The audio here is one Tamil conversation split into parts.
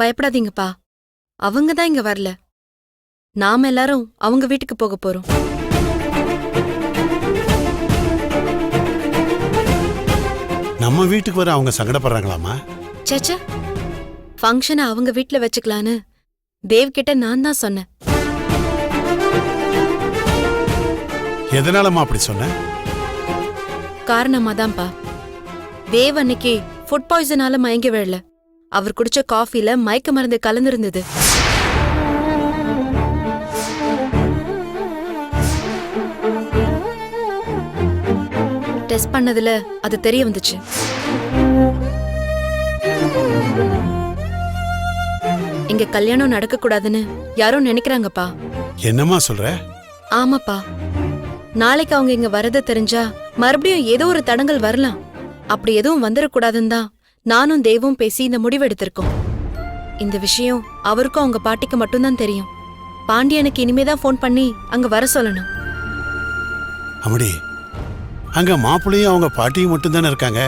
பயப்படாதீங்கப்பா. அவங்க தான் இங்க வரல. நாம எல்லாரும் அவங்க வீட்டுக்கு போக போறோம். நம்ம வீட்டுக்கு வர அவங்க சங்கடப்படுறாங்களாமா சேச்சே ஃபங்க்ஷனை அவங்க வீட்ல வச்சுக்கலான்னு தேவ் கிட்ட நான் தான் சொன்னேன். எதனாலம்மா அப்படி சொன்ன? காரணமா தான்ப்பா தேவ் அன்னைக்கு ஃபுட் பாய்சனால மயங்கி விழல. அவர் குடிச்ச காஃபில மயக்க மருந்து கலந்திருந்தது. டெஸ்ட் பண்ணதுல அது தெரிய வந்துச்சு. இங்க கல்யாணம் நடக்க கூடாதுன்னு யாரோ நினைக்கிறாங்கப்பா. என்னம்மா சொல்ற? ஆமாப்பா. நாளைக்கு அவங்க இங்க வரது தெரிஞ்சா மறுபடியும் ஏதோ ஒரு தடங்கள் வரலாம். அப்படி எதுவும் வந்துடக்கூடாதுன்னு தான் நானும் தேவும் பேசி இந்த முடிவு எடுத்திருக்கோம் இந்த விஷயம் அவருக்கும் அவங்க பாட்டிக்கு மட்டும்தான் தெரியும். பாண்டியனுக்கு இனிமேதான் ஃபோன் பண்ணி அங்க வர சொல்லணும். அம்முடி அங்க மாப்பிள்ளையும் அவங்க பாட்டியும் மட்டும்தானே இருக்காங்க?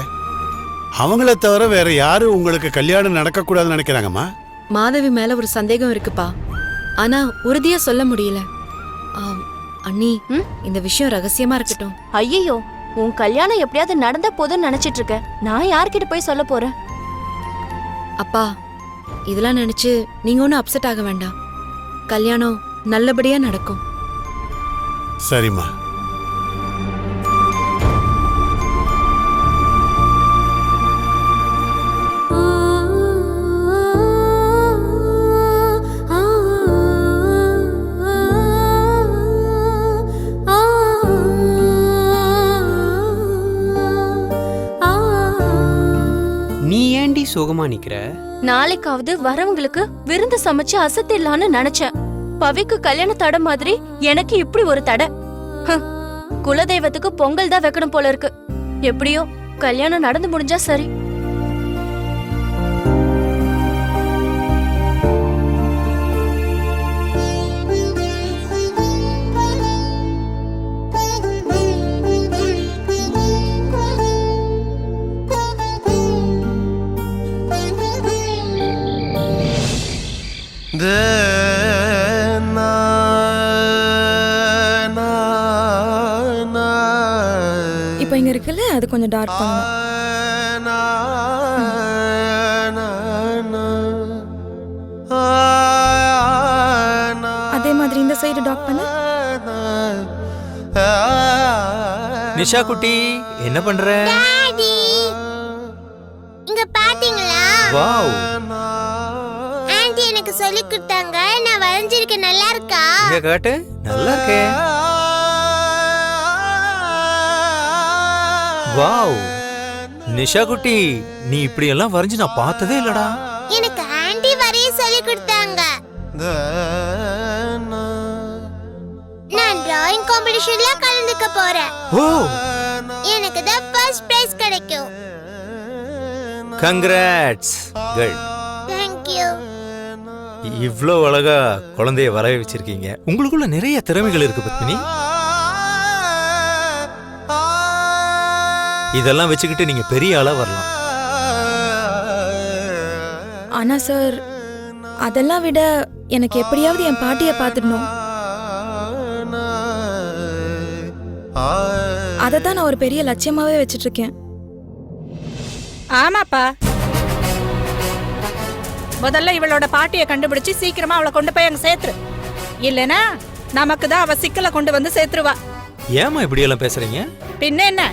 அவங்கள தவிர வேற யாரு உங்களுக்கு கல்யாணம் நடக்கக்கூடாதுன்னு நினைக்கிறாங்கம்மா? மாதவி மேல ஒரு சந்தேகம் இருக்குப்பா. ஆனா உறுதியா சொல்ல முடியல. ஆம், அண்ணி ம்? இந்த விஷயம் ரகசியமா இருக்கட்டும். ஐயோ உன் கல்யாணம் எப்படியாவது நடந்த போதும்னு நினைச்சிட்டு இருக்க நான் யார்கிட்ட போய் சொல்ல போறேன்? அப்பா இதெல்லாம் நினைச்சு நீங்க ஒன்றும் அப்செட் ஆக வேண்டாம். கல்யாணம் நல்லபடியா நடக்கும். சரிம்மா. ஏண்டி நிக்கிற? நாளைக்காவது வரவங்களுக்கு விருந்து சமைச்சு அசத்திடலான்னு நினைச்சேன். பவிக்கு கல்யாண தடை மாதிரி எனக்கு இப்படி ஒரு தடை. ஹம், குலதெய்வத்துக்கு பொங்கல் தான் வைக்கணும் போல இருக்கு. எப்படியோ கல்யாணம் நடந்து முடிஞ்சா சரி. கொஞ்சம் டார்க் பண்ணணும் அதே மாதிரி இந்த சைடு டார்க் பண்ணு. நிஷா குட்டி என்ன பண்ற? டாடி இங்க பாத்தீங்களா? வாவ். ஆன்ட்டி எனக்கு சொல்லி கொடுத்தாங்க. நான் வரைஞ்சிருக்கேன் நல்லா இருக்கா? இங்க காட்டு நல்லா இருக்கே. வாவ். நிஷா குட்டி நீ இப்படி எல்லாம் வரைஞ்சு நான் பார்த்ததே இல்லடா. எனக்கு ஆன்ட்டி வரைய சொல்லி கொடுத்தாங்க. நான் டிராயிங் காம்படிஷன்ல கலந்துக்க போறேன். ஓ. எனக்கு தான் ஃபர்ஸ்ட் பிரைஸ் கிடைக்கும். கங்க்ராட்ஸ் குட் தேங்க் யூ இவ்ளோ அழகா குழந்தைய வரைய வச்சிருக்கீங்க. உங்களுக்குள்ள நிறைய திறமைகள் இருக்கு பத்மினி. இதெல்லாம் வச்சுக்கிட்டு நீங்க பெரிய ஆளா வரலாம். ஆனா சார் அதெல்லாம் விட எனக்கு எப்படியாவது என் பாட்டியை பார்த்துடணும். அதை தான் நான் ஒரு பெரிய லட்சியமாவே வச்சிட்டு இருக்கேன் ஆமாப்பா. முதல்ல இவளோட பாட்டியை கண்டுபிடிச்சு சீக்கிரமா அவளை கொண்டு போய் அங்க சேர்த்துரு. இல்லனா நமக்கு தான் அவ சிக்கலை கொண்டு வந்து சேர்த்துருவா. ஏமா இப்படி எல்லாம் பேசுறீங்க? பின்ன என்ன?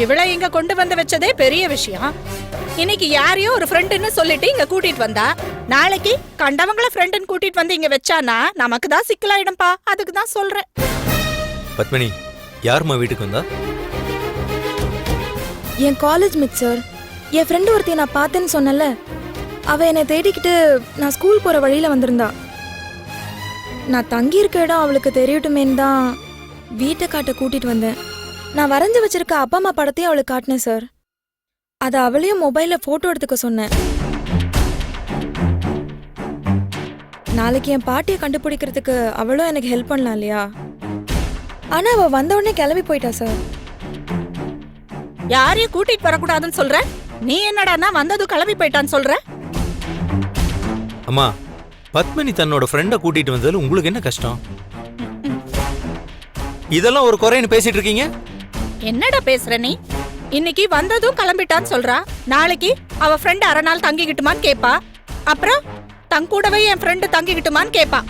இவளை இங்க கொண்டு வந்து வச்சதே பெரிய விஷயம். இன்னைக்கு யாரையோ ஒரு ஃப்ரெண்டுன்னு சொல்லிட்டு இங்க கூட்டிட்டு வந்தா நாளைக்கு கண்டவங்கள ஃப்ரெண்டுன்னு கூட்டிட்டு வந்து இங்க வச்சானா நமக்கு தான் சிக்கலாயிடும்பா. அதுக்கு தான் சொல்றேன். பத்மினி யாரும்மா வீட்டுக்கு வந்தா? என் காலேஜ் மிட் சார் என் ஃப்ரெண்டு ஒருத்தைய நான் பார்த்தேன்னு சொன்னல அவ என்னை தேடிக்கிட்டு நான் ஸ்கூல் போற வழியில வந்திருந்தா. நான் தங்கி இருக்க இடம் அவளுக்கு தெரியட்டுமேன்னு தான் வீட்டை காட்ட கூட்டிட்டு வந்தேன். நான் வரைஞ்சு வச்சிருக்க அப்பா அம்மா படத்தையும் அவளுக்கு காட்டினேன் சார் அதை அவளையும் மொபைல்ல போட்டோ எடுத்துக்க சொன்னேன். நாளைக்கு என் பாட்டியை கண்டுபிடிக்கிறதுக்கு அவளும் எனக்கு ஹெல்ப் பண்ணலாம் இல்லையா? ஆனா அவ வந்த உடனே கிளம்பி போயிட்டா சார் யாரையும் கூட்டிட்டு வரக்கூடாதுன்னு சொல்ற? நீ என்னடான்னா வந்ததும் கிளம்பி போயிட்டான்னு சொல்ற? அம்மா பத்மினி தன்னோட ஃப்ரெண்டை கூட்டிட்டு வந்ததுல உங்களுக்கு என்ன கஷ்டம்? இதெல்லாம் ஒரு குறைன்னு பேசிட்டு இருக்கீங்க? என்னடா பேசுற நீ? இன்னைக்கு வந்ததும் கிளம்பிட்டான்னு சொல்றா. நாளைக்கு அவ ஃப்ரெண்ட் அரை நாள் தங்கிக்கிட்டுமான்னு கேப்பா. அப்புறம் தன் கூடவே என் ஃப்ரெண்டு தங்கிக்கிட்டுமான்னு கேப்பா.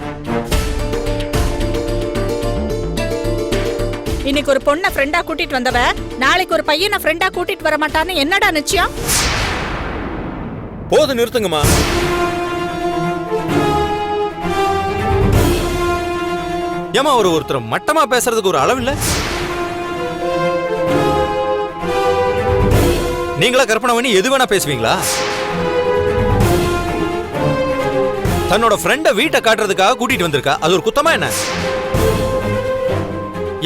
இன்னைக்கு ஒரு பொண்ணை ஃப்ரெண்டா கூட்டிட்டு வந்தவ நாளைக்கு ஒரு பையனை ஃப்ரெண்டா கூட்டிட்டு வர மாட்டான்னு என்னடா நிச்சயம்? போது நிறுத்துங்கம்மா. ஏமா ஒரு ஒருத்தர் மட்டமா பேசுறதுக்கு ஒரு அளவு இல்லை? நீங்களா கற்பனை பண்ணி எது வேணா பேசுவீங்களா? தன்னோட ஃப்ரெண்ட வீட்டை காட்டுறதுக்காக கூட்டிட்டு வந்திருக்கா. அது ஒரு குத்தமா என்ன?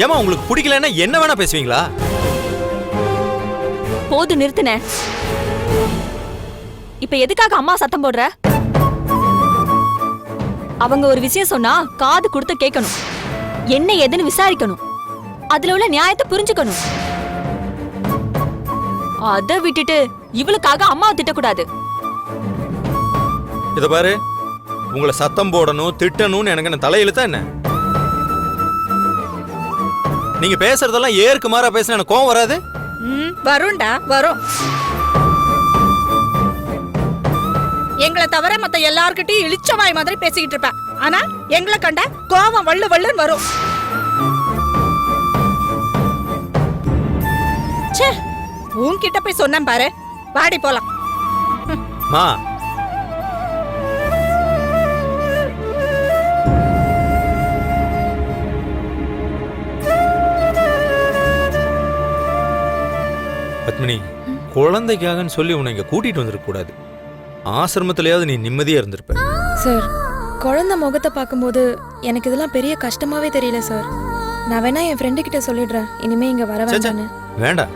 ஏமா உங்களுக்கு பிடிக்கலன்னா என்ன வேணா பேசுவீங்களா? போது நிறுத்தின. இப்ப எதுக்காக அம்மா சத்தம் போடுற? அவங்க ஒரு விஷயம் சொன்னா காது கொடுத்து கேட்கணும். என்ன ஏதுன்னு விசாரிக்கணும். அதுல உள்ள நியாயத்தை புரிஞ்சுக்கணும். அத விட்டுட்டு இவளுக்காக அம்மாவை திட்டக்கூடாது. இத பாரு. உங்களை சத்தம் போடணும் திட்டணும்னு எனக்கு என்ன தலையெழுத்தா என்ன? நீங்க பேசுறதெல்லாம் ஏற்கு மாறா பேசினா எனக்கு கோவம் வராது? ம் வரும்டா வரும். எங்களை தவிர மத்த எல்லார்கிட்டயும் இளிச்சவாய் மாதிரி பேசிக்கிட்டு இருப்ப ஆனா எங்களை கண்ட கோவம் வள்ளு வள்ளுன்னு வரும். ச்சே உன்கிட்ட போய் சொன்னேன் பாரு. வாடி போலாம். மா. பத்மினி குழந்தைக்காகன்னு சொல்லி உன்னை இங்க கூட்டிட்டு வந்திருக்க கூடாது. ஆசிரமத்திலேயாவது நீ நிம்மதியா இருந்திருப்ப. சார் குழந்தை முகத்தை பார்க்கும்போது எனக்கு இதெல்லாம் பெரிய கஷ்டமாவே தெரியல சார். நான் வேணா என் ஃப்ரெண்டு கிட்ட சொல்லிடுறேன். இனிமே இங்க வர. வேண்டான்னு வேண்டாம்.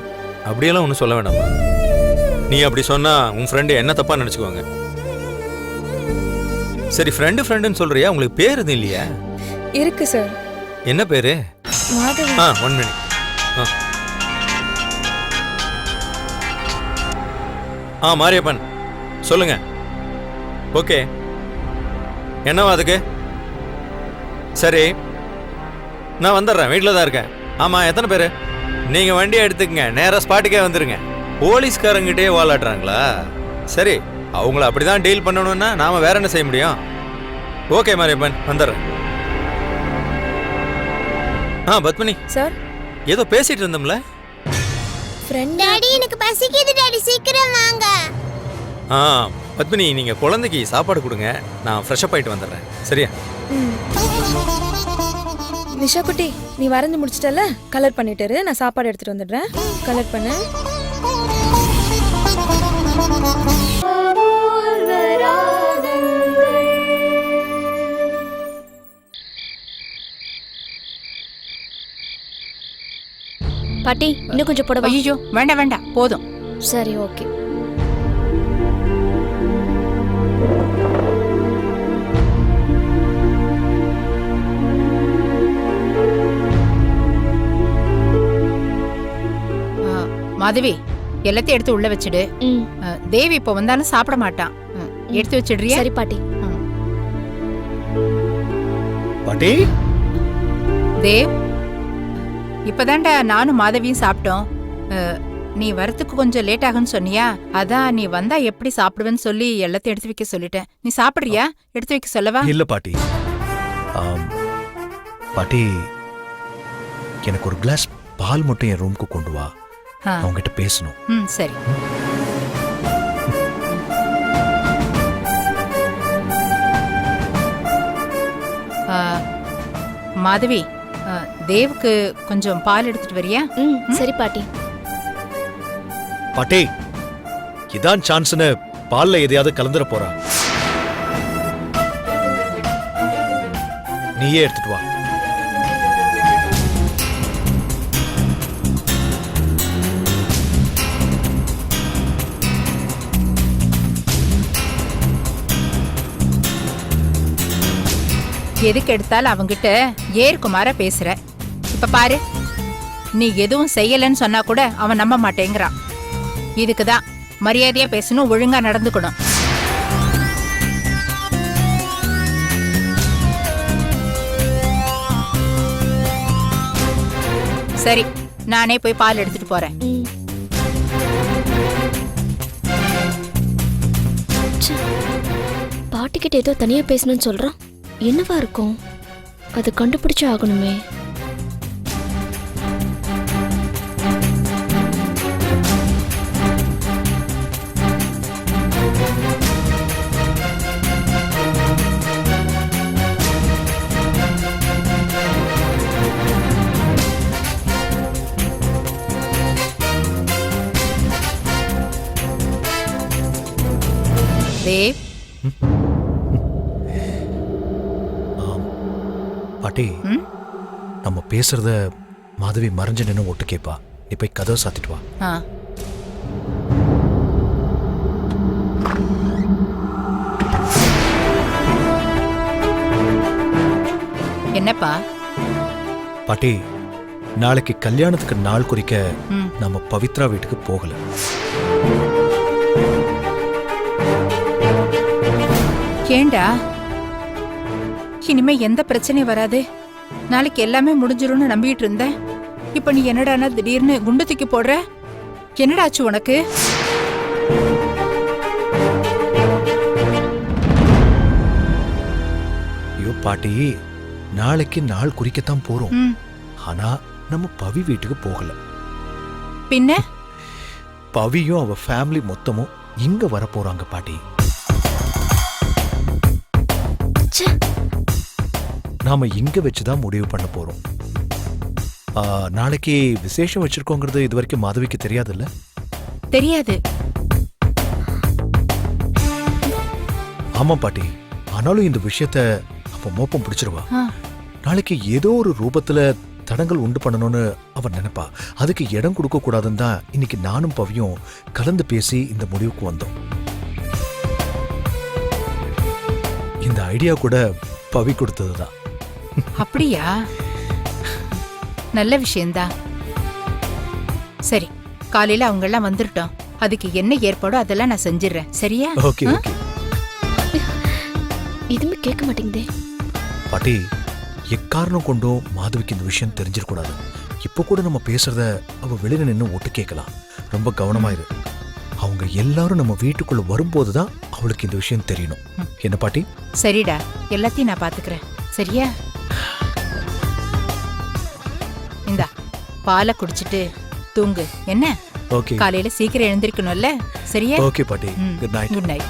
அப்படியெல்லாம் ஒன்றும் சொல்ல வேண்டாம்மா. நீ அப்படி சொன்னா உன் ஃப்ரெண்டு என்ன தப்பா நினைச்சுக்குவாங்க? சரி ஃப்ரெண்டு ஃப்ரெண்டுன்னு சொல்றியா? உங்களுக்கு பேர் எதுவும் இல்லையா? இருக்கு சார் என்ன பேரு? ஆ ஒன் மினிட் ஆ. ஆ மாரியப்பன். சொல்லுங்க. ஓகே. என்னவா அதுக்கு? சரி. நான் வந்துடுறேன். வீட்டில் தான் இருக்கேன். ஆமாம் எத்தனை பேர்? நீங்கள் வண்டியை எடுத்துக்கங்க நேராக ஸ்பாட்டுக்கே வந்துருங்க. போலீஸ்காரங்கிட்டே வாலாட்டுறாங்களா சரி அவங்கள அப்படி தான் டீல் பண்ணணும்னா நாம் வேற என்ன செய்ய முடியும்? ஓகே மாரியப்பன் வந்துடுறேன். ஆ பத்மினி. சார்? ஏதோ பேசிட்டு இருந்தோம்ல? ஃப்ரெண்ட் டாடி எனக்கு பசிக்குது டாடி சீக்கிரம் வாங்க. ஆ பத்மினி நீங்க குழந்தைக்கு சாப்பாடு கொடுங்க. நான் ஃப்ரெஷ்அப் ஆயிட்டு வந்துடுறேன். சரியா? நிஷா குட்டி நீ வரைஞ்சு முடிச்சிட்டல கலர் பண்ணிட்டு நான் சாப்பாடு எடுத்துட்டு வந்துடுறேன். கலர் பண்ணு. பாட்டி இன்னும் கொஞ்சம் போடவா. ஐயோ வேண்டாம் வேண்டாம். போதும். சரி ஓகே. மாதவி எல்லாத்தையும் எடுத்து உள்ள வச்சிடு. தேவி இப்போ வந்தாலும் சாப்பிட மாட்டான். எடுத்து வச்சிடுறியா? சரி பாட்டி. பாட்டி? தேவ் இப்பதான்டா நானும் மாதவியும் சாப்பிட்டோம். நீ வரத்துக்கு கொஞ்சம் லேட் ஆகும்னு சொன்னியா? அதான் நீ வந்தா எப்படி சாப்பிடுவேன்னு சொல்லி எல்லாத்தையும் எடுத்து வைக்க சொல்லிட்டேன். நீ சாப்பிடுறியா? எடுத்து வைக்க சொல்லவா? இல்ல பாட்டி. பாட்டி எனக்கு ஒரு கிளாஸ் பால் மட்டும் என் ரூமுக்கு கொண்டு வா. ஆ, அவங்க கிட்ட பேசணும். ம் சரி. ஆ, மாதவி தேவுக்கு கொஞ்சம் பால் எடுத்துட்டு வரியா? ம் சரி பாட்டி. பாட்டி இதான் சான்ஸ்னு பால்ல எதையாவது கலந்துட போறா. நீயே எடுத்துட்டு வா. எதுக்கு எடுத்தாலும் அவங்கிட்ட ஏற்குமாற பேசுற. இப்ப பாரு. நீ எதுவும் செய்யலன்னு சொன்னா கூட அவன் நம்ப மாட்டேங்கிறான். இதுக்குதான் மரியாதையா பேசணும் ஒழுங்கா நடந்துக்கணும். சரி நானே போய் பால் எடுத்துட்டு போறேன். பாட்டிக்கிட்ட ஏதோ தனியா பேசணும்னு சொல்றான். என்னவா இருக்கும்? அது கண்டுபிடிச்சு ஆகணுமே. பேசுறத மாதவி மறைஞ்சு நின்று ஒட்டு கேப்பா. நீ போய் கதவை சாத்திட்டு வா. ஆ. என்னப்பா? பாட்டி நாளைக்கு கல்யாணத்துக்கு நாள் குறிக்க ம். நம்ம பவித்ரா வீட்டுக்கு போகல. ஏண்டா? இனிமே எந்த பிரச்சனையும் வராது. நாளைக்கு எல்லாமே முடிஞ்சிரும்னு நம்பிட்டு இருந்தேன். இப்ப நீ என்னடானா திடீர்னு குண்டு தூக்கி போடுற? என்னடா ஆச்சு உனக்கு? ஐயோ பாட்டி நாளைக்கு நாள் குறிக்கத்தான் போறோம். ஆனா நம்ம பவி வீட்டுக்கு போகல. பின்ன? பவியும் அவ ஃபேமிலி மொத்தமும் இங்க வர போறாங்க பாட்டி. நாம இங்க வச்சுதான் முடிவு பண்ண போறோம். நாளைக்கு விசேஷம் வச்சிருக்கோங்கிறது இது வரைக்கும் மாதவிக்கு தெரியாதுல்ல? தெரியாது. ஆமா பாட்டி. ஆனாலும் இந்த விஷயத்த அப்ப மோப்பம் பிடிச்சிருவா. நாளைக்கு ஏதோ ஒரு ரூபத்துல தடங்கள் உண்டு பண்ணணும்னு அவர் நினைப்பா. அதுக்கு இடம் கொடுக்க கூடாதுன்னு தான் இன்னைக்கு நானும் பவியும் கலந்து பேசி இந்த முடிவுக்கு வந்தோம். இந்த ஐடியா கூட பவி கொடுத்ததுதான். அப்படியா? நல்ல விஷயம்தான். சரி காலையில அவங்க எல்லாம் வந்துட்டோம். அதுக்கு என்ன ஏற்பாடோ அதெல்லாம் நான் செஞ்சிடுறேன். சரியா? ஓகே ஆ? ஓகே. எதுவுமே கேட்க மாட்டேங்குதே. பாட்டி எக்காரணம் கொண்டும் மாதவிக்கு இந்த விஷயம் தெரிஞ்சிடக்கூடாது. இப்போ கூட நம்ம பேசுறத அவ வெளியில நின்று ஒட்டு கேட்கலாம். ரொம்ப கவனமாயிரு அவங்க எல்லாரும் நம்ம வீட்டுக்குள்ள வரும்போது தான் அவளுக்கு இந்த விஷயம் தெரியணும். என்ன பாட்டி? சரிடா எல்லாத்தையும் நான் பாத்துக்கிறேன். சரியா? பாலை குடிச்சிட்டு தூங்கு. என்ன? ஓகே காலையில சீக்கிரம் எழுந்திருக்கணும்ல? சரியா? ஓகே பாட்டி. குட் நைட் குட் நைட்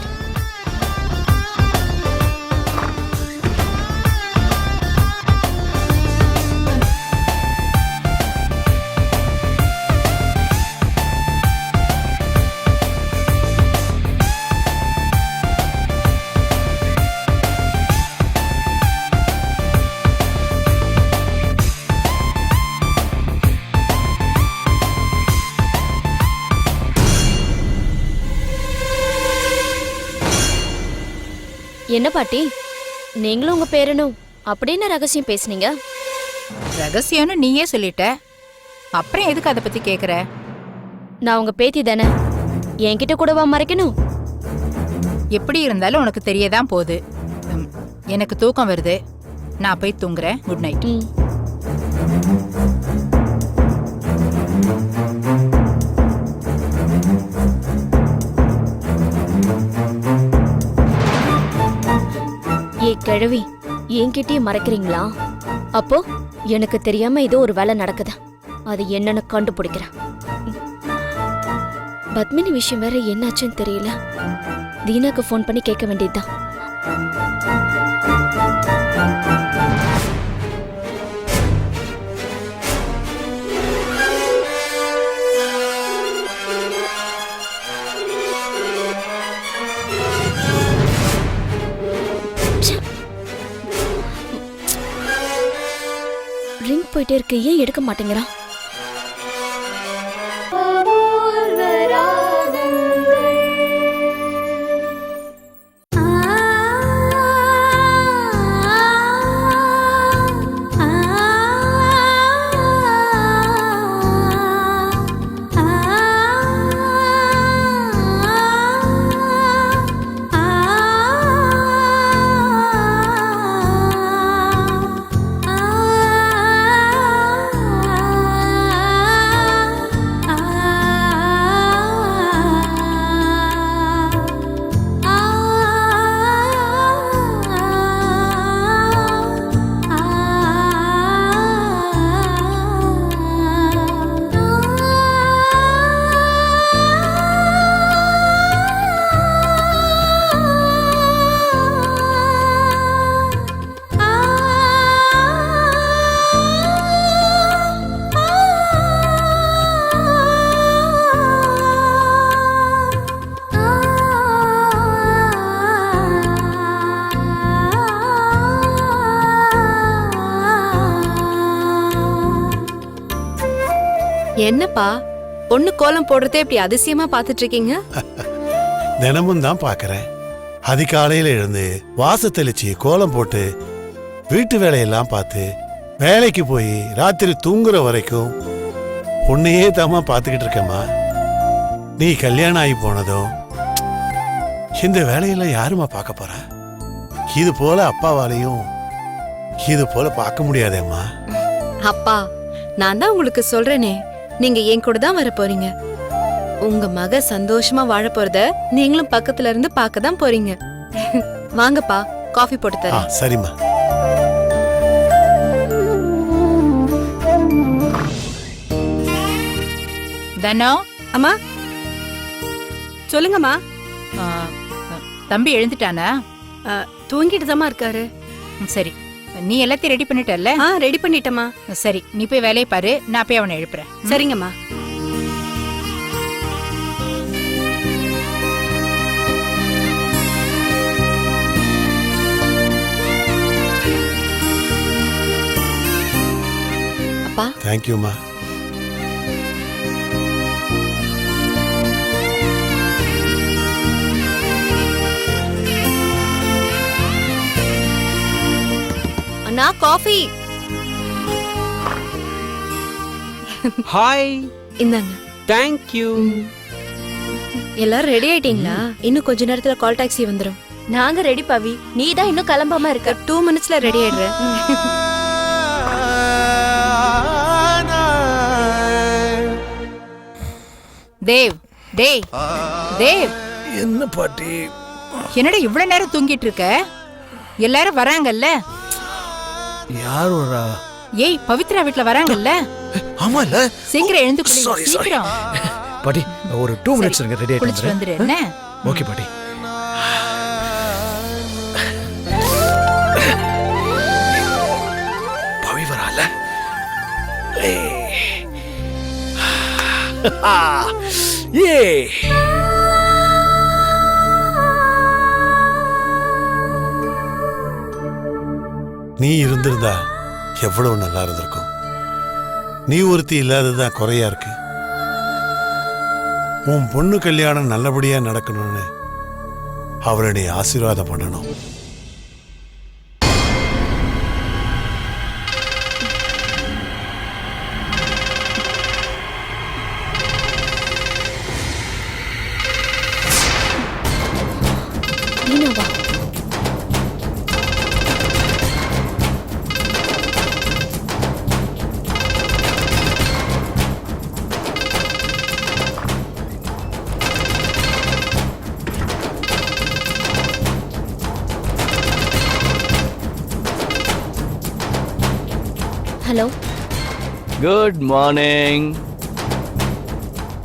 என்ன பாட்டி? நீங்களும் உங்க பேரனும் அப்படின்னு ரகசியம் பேசுனீங்க? ரகசியம்னு நீயே சொல்லிட்ட. அப்புறம் எதுக்கு அதை பத்தி கேக்குற? நான் உங்க பேத்தி தானே. என்கிட்ட கூடவா மறைக்கணும்? எப்படி இருந்தாலும் உனக்கு தெரியதான் போகுது. எனக்கு தூக்கம் வருது. நான் போய் தூங்குறேன். குட் நைட் ஏய் கிழவி என்கிட்டயே மறைக்கிறீங்களா? அப்போ எனக்கு தெரியாம ஏதோ ஒரு வேலை நடக்குது. அது என்னன்னு கண்டுபிடிக்கிறேன் பத்மினி விஷயம் வேற என்னாச்சுன்னு தெரியல. தீனாக்கு ஃபோன் பண்ணி கேட்க வேண்டியதுதான். ரிங் போயிட்டே ஏன் எடுக்க மாட்டேங்கிறான். என்னப்பா? பொண்ணு கோலம் போடுறதே இப்படி அதிசயமா பாத்துட்டு இருக்கீங்க தினமும் தான் பார்க்கறேன். அதிகாலையில எழுந்து வாச தெளிச்சு கோலம் போட்டு வீட்டு வேலையெல்லாம் பார்த்து வேலைக்கு போய் ராத்திரி தூங்குற வரைக்கும் உன்னையே தாமா பார்த்துக்கிட்டு இருக்கேம்மா. நீ கல்யாணம் ஆகி போனதும் இந்த வேலையெல்லாம் யாரும்மா பார்க்க போறா? இது போல அப்பாவாலையும் இது போல பார்க்க முடியாதேம்மா. அப்பா நான் தான் உங்களுக்கு சொல்றேனே. நீங்க என் கூட தான் வர போறீங்க உங்க மக சந்தோஷமா வாழ போறத நீங்களும் பக்கத்துல இருந்து பார்க்க தான் போறீங்க. வாங்கப்பா காஃபி போட்டு ஆ தரேன் சரிம்மா. தனோ? அம்மா? சொல்லுங்கம்மா. ஆ, தம்பி எழுந்துட்டானா? தூங்கிட்டு தாம்மா இருக்காரு. சரி. நீ எல்லாத்தையும் ரெடி பண்ணிட்டல்ல? ஆ ரெடி பண்ணிட்டேம்மா. சரி நீ போய் வேலையை பாரு. நான் போய் அவனை எழுப்புறேன்? சரிங்கம்மா. அப்பா. தேங்க்யூம்மா அண்ணா காஃபி. ஹாய் இந்தாங்க. தேங்க் யூ எல்லாரும் ரெடி ஆயிட்டீங்களா? இன்னும் கொஞ்ச நேரத்துல கால் டாக்ஸி வந்துரும். நாங்க ரெடி பவி. நீ தான் இன்னும் கிளம்பாம இருக்க. டூ மினிட்ஸ்ல ரெடி ஆயிடுறேன் தேவ் டேய் தேவ். என்ன பாட்டி? என்னடா இவ்வளவு நேரம் தூங்கிட்டு இருக்க? எல்லாரும் வராங்கல்ல? யார் வரா ஏய் பவித்ரா வீட்ல வராங்கல்ல? ஆமா இல்ல சீக்கிரம் எழுந்து குளி Sorry, sorry. சீக்கிரம். பாட்டி ஒரு டூ மினிட்ஸ் இருங்க ரெடி ஆயிட்டு வந்துரு என்ன? ஓகே பாட்டி. பவி வரால? ஏ நீ இருந்திருந்தா எவ்வளவு நல்லா இருந்திருக்கும். நீ ஒருத்தி இல்லாததுதான் குறையா இருக்கு. உன் பொண்ணு கல்யாணம் நல்லபடியா நடக்கணும்னு அவளை நீ ஆசீர்வாதம் பண்ணணும். ஹலோ. குட் மார்னிங்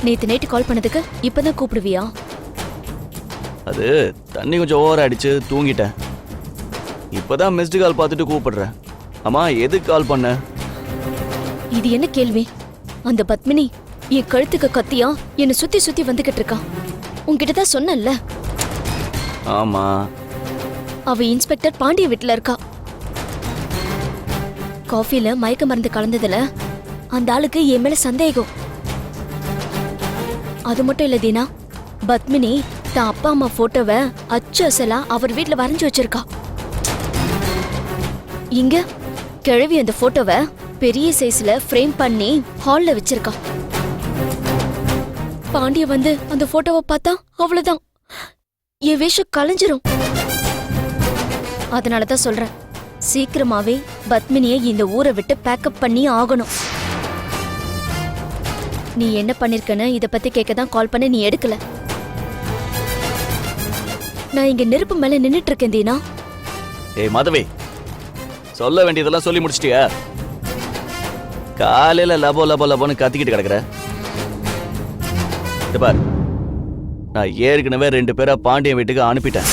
நேத்து நைட்டு கால் பண்ணதுக்கு இப்பதான் கூப்பிடுவியா? அது தண்ணி கொஞ்சம் ஓவர் அடிச்சு தூங்கிட்டேன். இப்பதான் மிஸ்டு கால் பார்த்துட்டு கூப்பிடுறேன். அம்மா எதுக்கு கால் பண்ண? இது என்ன கேள்வி? அந்த பத்மினி என் கழுத்துக்கு கத்தியா? என்னை சுத்தி சுத்தி வந்துகிட்டு இருக்கா. உன்கிட்ட தான் சொன்னேன்ல. ஆமா. அவ இன்ஸ்பெக்டர் பாண்டிய வீட்டுல இருக்கா. காஃபில மயக்க மருந்து கலந்ததுல அந்த ஆளுக்கு என் மேல சந்தேகம். அது மட்டும் இல்ல தீனா பத்மினி தான் அப்பா அம்மா போட்டோவை அச்சு அசலா அவர் வீட்டுல வரைஞ்சு வச்சிருக்கா. இங்க கிழவி அந்த போட்டோவை பெரிய சைஸ்ல ஃப்ரேம் பண்ணி ஹால்ல வச்சிருக்கா. பாண்டிய வந்து அந்த போட்டோவை பார்த்தா அவ்வளவுதான். என் வேஷம் கலைஞ்சிரும். அதனாலதான் சொல்றேன். சீக்கிரமாவே பத்மினியை இந்த ஊரை விட்டு பேக்கப் பண்ணி ஆகணும். நீ என்ன பண்ணிருக்கன்னு இத பத்தி கேட்க தான் கால் பண்ண நீ எடுக்கல. நான் இங்க நெருப்பு மேல நின்னுட்டு இருக்கேன் தீனா. ஏய் மாதவி சொல்ல வேண்டியதெல்லாம் சொல்லி முடிச்சிட்டியா? காலையில லபோ லபோ லபோன்னு கத்திக்கிட்டு கிடக்குற. பார். நான் ஏற்கனவே ரெண்டு பேரை பாண்டியன் வீட்டுக்கு அனுப்பிட்டேன்.